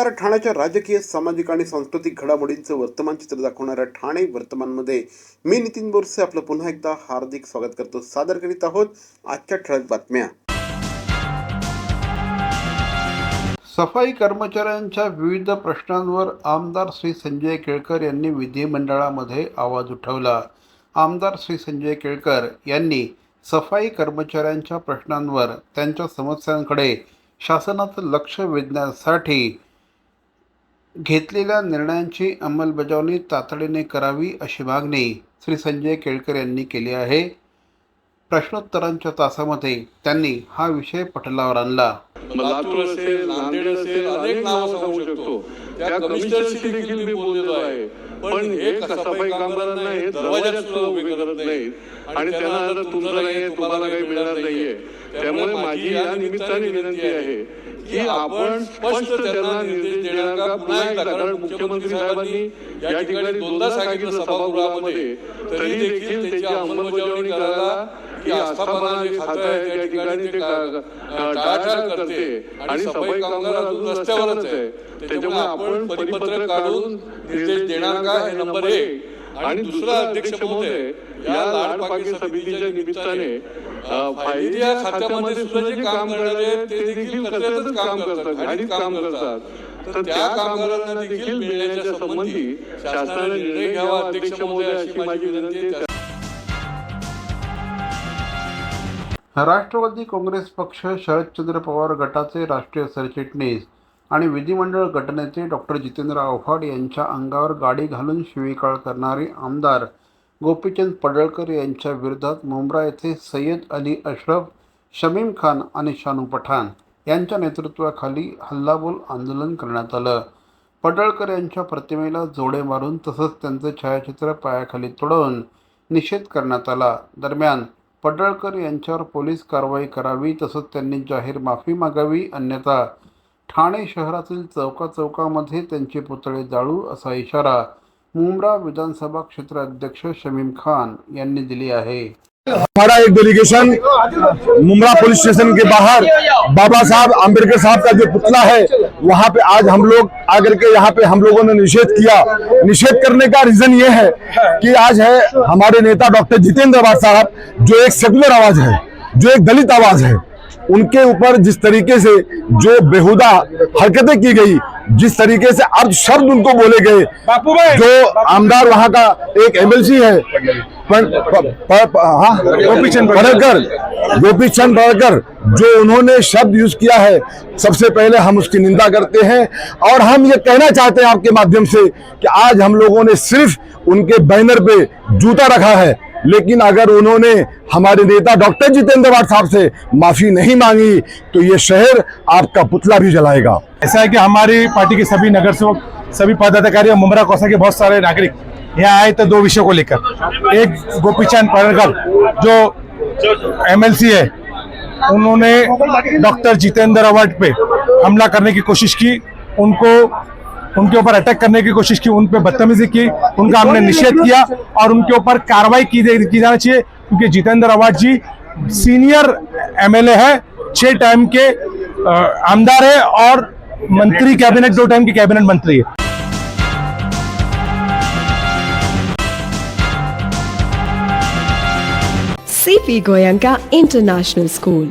नमस्कार ठाण्याच्या राजकीय सामाजिक आणि सांस्कृतिक घडामोडींचं वर्तमान चित्र दाखवणाऱ्या ठाणे वर्तमानमध्ये मी नितीन बोरसे आपलं पुन्हा एकदा हार्दिक स्वागत करतो. सादर करीत आहोत आजच्या ठळक बातम्या. सफाई कर्मचाऱ्यांच्या विविध प्रश्नांवर आमदार श्री संजय केळकर यांनी विधिमंडळामध्ये आवाज उठवला. आमदार श्री संजय केळकर यांनी सफाई कर्मचाऱ्यांच्या प्रश्नांवर त्यांच्या समस्यांकडे शासनाचं लक्ष वेधण्यासाठी घेतलेल्या निर्णयांची अंमलबजावणी तातडीने करावी अशी मागणी श्री संजय केळकर यांनी केली आहे. प्रश्नोत्तरांच्या तासामध्ये त्यांनी हा विषय पटलावर आणला. लातूर असेल नांदेड असेल अनेक नावं सांगू शकतो. त्या कमिशनरशी देखील मी बोललेलो आहे. पण हे सफाई कामगारांना हे दरवाजा सुद्धा उभे करत नाहीत. आणि त्यांना तुमचं नाही तुम्हाला काही मिळणार नाहीये. त्यामुळे माझी या निमित्ताने विनंती आहे की आपण स्पष्ट त्यांना निर्देश देणार का? पुन्हा एकदा कारण मुख्यमंत्री साहेबांनी या ठिकाणी दोनदा सांगितलं सभागृहामध्ये तरी देखील त्याची अंमलबजावणी करायला की आस्थापना खातं आहे त्या ठिकाणी ते टाळाटाळ करते आणि सफाई कामगार अजून रस्त्यावरच आहे. त्याच्यामुळे आपण परिपत्रक काढून निर्देश देणार का? हे नंबर एक. आणि दुसरा अध्यक्ष महोदय या लाड समितीच्या निमित्ताने खात्यामध्ये सुद्धा जे काम करणारे ते देखील कचऱ्यातच काम करतात घाणीत काम करतात. तर त्या कामगारांना देखील मिळण्याच्या संबंधी शासनाने निर्णय घ्यावा अध्यक्ष महोदय अशी माझी विनंती आहे. राष्ट्रवादी काँग्रेस पक्ष शरदचंद्र पवार गटाचे राष्ट्रीय सरचिटणीस आणि विधिमंडळ गटनेते डॉक्टर जितेंद्र आव्हाड यांच्या अंगावर गाडी घालून शिवीकाळ करणारे आमदार गोपीचंद पडळकर यांच्या विरोधात मुंब्रा येथे सय्यद अली अशरफ शमीम खान आणि शानू पठाण यांच्या नेतृत्वाखाली हल्लाबोल आंदोलन करण्यात आलं. पडळकर यांच्या प्रतिमेला जोडे मारून तसंच त्यांचं छायाचित्र पायाखाली तोडवून निषेध करण्यात आला. दरम्यान पडळकर यांच्यावर पोलीस कारवाई करावी तसंच त्यांनी जाहीर माफी मागावी अन्यथा ठाणे शहरातील चौकाचौकामध्ये त्यांचे पुतळे जाळू असा इशारा मुंब्रा विधानसभा क्षेत्र अध्यक्ष शमीम खान यांनी दिली आहे. हमारा एक डेलीगेशन मुमरा पुलिस स्टेशन के बाहर बाबा साहब आम्बेडकर साहब का जो पुतला है, वहाँ पे आज हम लोग आकर के यहाँ पे हम लोगों ने निषेध किया। निषेध करने का रीजन ये है कि आज है हमारे नेता डॉक्टर जितेंद्र आवाज़ साहब, जो एक सेकुलर आवाज़ है, जो एक दलित आवाज़ है। उनके ऊपर जिस तरीके से जो बेहुदा हरकतें की गई जिस तरीके से अर्ध शब्द उनको बोले गए जो आमदार वहाँ का एक एमएलसी है पण- प- प- प- हाँ गोपीचंद पडळकर गोपीचंद पडळकर जो उन्होंने शब्द यूज़ किया है सबसे पहले हम उसकी निंदा करते हैं और हम ये कहना चाहते हैं आपके माध्यम से कि आज हम लोगों ने सिर्फ़ उनके बैनर पे जूता रखा है। लेकिन अगर उन्होंने हमारे नेता डॉक्टर जितेंद्र साहब से माफ़ी नहीं मांगी तो ये शहर आपका पुतला भी जलाएगा। ऐसा है कि हमारी पार्टी के सभी नगर सेवक सभी पदाधिकारी और मुमरा कौसा के बहुत सारे नागरिक यहाँ आए थे दो विषयों को लेकर। एक गोपी गोपीचंद पडळकर जो एमएलसी है, उन्होंने डॉक्टर जितेंद्र अवार्ड पे हमला करने की कोशिश की। उनको उनके ऊपर अटैक करने की कोशिश की उन पे बदतमीजी की उनका हमने निषेध किया और उनके ऊपर कार्रवाई की की जाना चाहिए। क्योंकि जितेंद्र अवार्ड जी सीनियर एमएलए है छह टाइम के आमदार है और मंत्री कैबिनेट दो टाइम के कैबिनेट मंत्री है। CP Goyanka International School,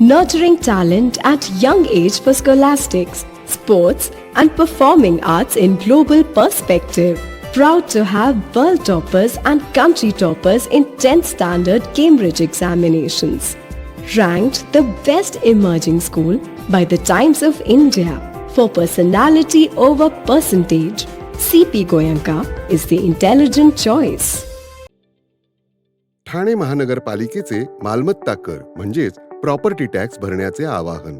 nurturing talent at young age for scholastics, sports, and performing arts in global perspective. Proud to have world toppers and country toppers in 10th standard Cambridge examinations. Ranked the best emerging school by the Times of India for personality over percentage. CP Goyanka is the intelligent choice. Thane महानगरपालिकेचे मालमत्ता कर म्हणजेच property tax भरण्याचे आवाहन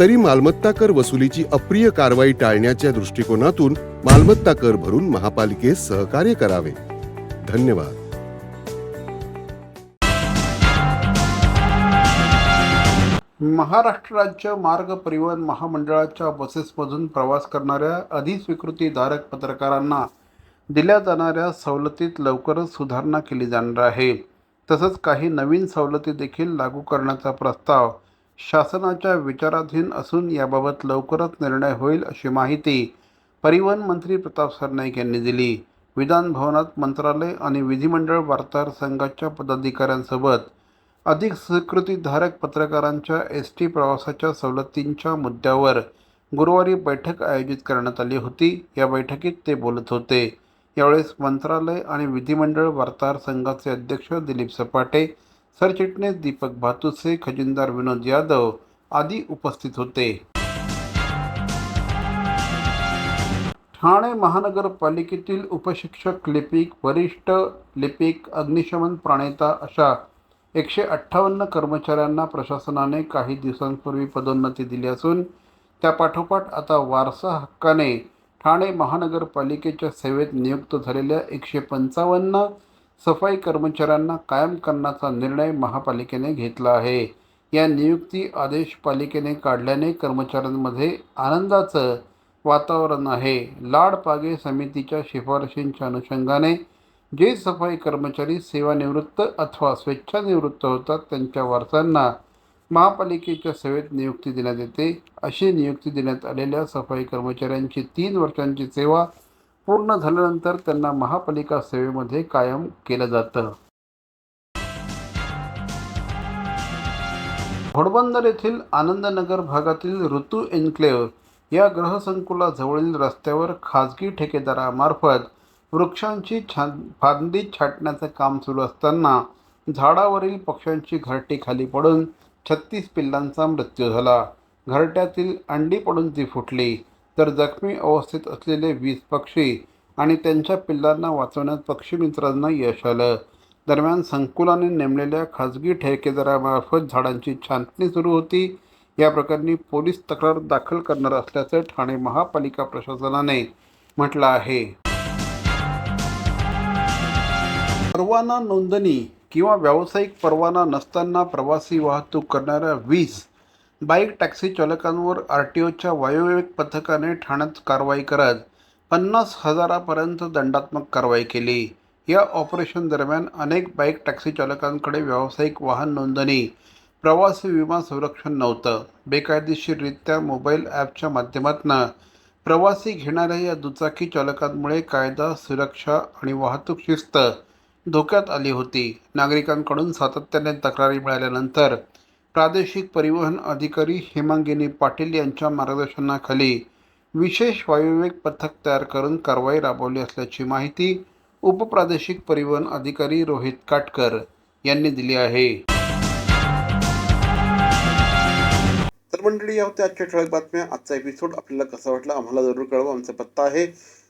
तरी मालमत्ता कर वसुलीची अप्रिय कारवाई टाळण्याच्या दृष्टिकोनातून मालमत्ता कर भरून महापालिकेस सहकार्य करावे. धन्यवाद. महाराष्ट्र राज्य मार्ग परिवहन महामंडळाच्या बसेसमधून प्रवास करणाऱ्या अधिस्वीकृतीधारक पत्रकारांना दिल्या जाणाऱ्या सवलतीत लवकरच सुधारणा केली जाणार आहे. तसंच काही नवीन सवलती देखील लागू करण्याचा प्रस्ताव शासनाच्या विचाराधीन असून याबाबत लवकरच निर्णय होईल अशी माहिती परिवहन मंत्री प्रताप सरनाईक यांनी दिली. विधान भवनात मंत्रालय आणि विधिमंडळ वार्ताहर संघाच्या पदाधिकाऱ्यांसोबत अधिक स्वीकृतीधारक पत्रकारांच्या एस टी प्रवासाच्या सवलतींच्या मुद्द्यावर गुरुवारी बैठक आयोजित करण्यात आली होती. या बैठकीत ते बोलत होते. यावेळेस मंत्रालय आणि विधिमंडळ वार्ताहर संघाचे अध्यक्ष दिलीप सपाटे सरचिटणीस दीपक भातुसे खजिनदार विनोद यादव आदी उपस्थित होते. ठाणे महानगरपालिकेतील उपशिक्षक लिपिक वरिष्ठ लिपिक अग्निशमन प्राणेता अशा एकशे अठ्ठावन्न कर्मचाऱ्यांना प्रशासनाने काही दिवसांपूर्वी पदोन्नती दिली असून त्यापाठोपाठ आता वारसा हक्काने ठाणे महानगरपालिकेच्या सेवेत नियुक्त झालेल्या एकशे पंचावन्न सफाई कर्मचाऱ्यांना कायम करण्याचा निर्णय महापालिकेने घेतला आहे. या नियुक्ती आदेश पालिकेने काढल्याने कर्मचाऱ्यांमध्ये आनंदाचं वातावरण आहे. लाडपागे समितीच्या शिफारशींच्या अनुषंगाने जे सफाई कर्मचारी सेवानिवृत्त अथवा स्वेच्छानिवृत्त होतात त्यांच्या वारसांना महापालिकेच्या सेवेत नियुक्ती देण्यात येते. अशी नियुक्ती देण्यात आलेल्या सफाई कर्मचाऱ्यांची तीन वर्षांची सेवा पूर्ण झाल्यानंतर त्यांना महापालिका सेवेमध्ये कायम केलं जातं. घोडबंदर येथील आनंदनगर भागातील ऋतू एन्क्लेव्ह या ग्रहसंकुलाजवळील रस्त्यावर खाजगी ठेकेदारामार्फत वृक्षांची छान फांदी छाटण्याचं काम सुरू असताना झाडावरील पक्ष्यांची घरटी खाली पडून छत्तीस पिल्लांचा मृत्यू झाला. घरट्यातील अंडी पडून ती फुटली. तर जखमी अवस्थेत असलेले वीस पक्षी आणि त्यांच्या पिल्लांना वाचवण्यात पक्षीमित्रांना यश आलं. दरम्यान संकुलाने नेमलेल्या खाजगी ठेकेदारामार्फत झाडांची छाननी सुरू होती. या प्रकरणी पोलीस तक्रार दाखल करणार असल्याचं ठाणे महापालिका प्रशासनाने म्हटलं आहे. परवाना नोंदणी किंवा व्यावसायिक परवाना नसताना प्रवासी वाहतूक करणाऱ्या वीस बाईक टॅक्सी चालकांवर आर टी ओच्या वायुवेग पथकाने ठाण्यात कारवाई करत पन्नास हजारापर्यंत दंडात्मक कारवाई केली. या ऑपरेशन दरम्यान अनेक बाईक टॅक्सी चालकांकडे व्यावसायिक वाहन नोंदणी प्रवासी विमा संरक्षण नव्हतं. बेकायदेशीररित्या मोबाईल ॲपच्या माध्यमातून प्रवासी घेणाऱ्या या दुचाकी चालकांमुळे कायदा सुरक्षा आणि वाहतूक शिस्त धोक्यात आली होती. नागरिकांकडून सातत्याने तक्रारी मिळाल्यानंतर प्रादेशिक परिवहन अधिकारी हेमांगिनी पाटील यांच्या मार्गदर्शनाखाली विशेष वायुवेग पथक तयार करून कारवाई राबवली असल्याची माहिती उपप्रादेशिक परिवहन अधिकारी रोहित काटकर यांनी दिली आहे. तर मंडळी या होत्या आजच्या ठळक बातम्या. आजचा एपिसोड आपल्याला कसा वाटला आम्हाला जरूर कळवा. आमचा पत्ता आहे